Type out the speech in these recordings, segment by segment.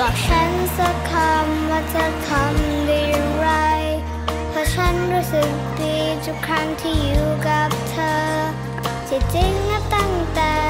บอกฉันสักคำว่าจะทำได้ไร เพราะฉันรู้สึกดีทุกครั้งที่อยู่กับเธอที่จริงนะตั้งแต่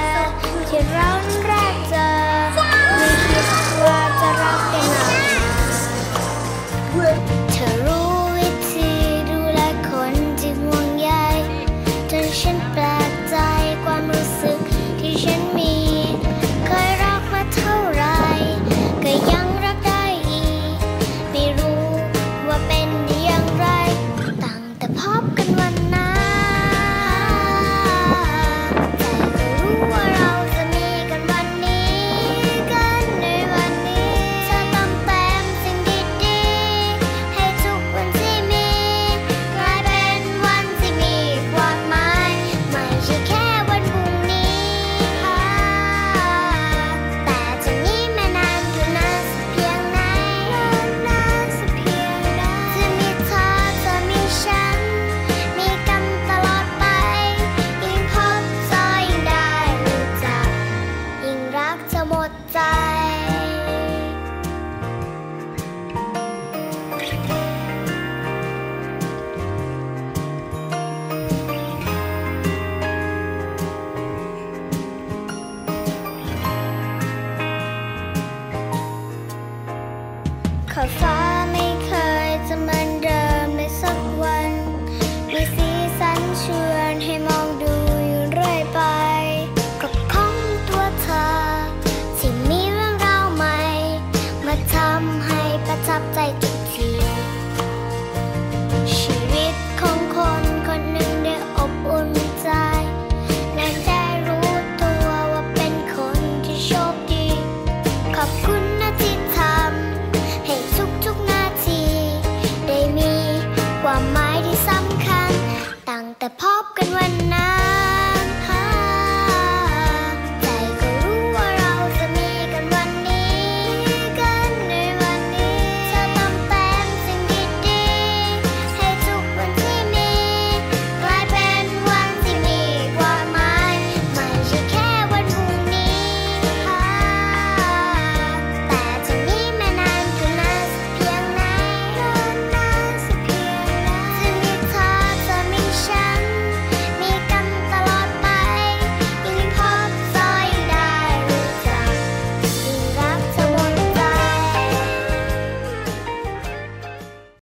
far.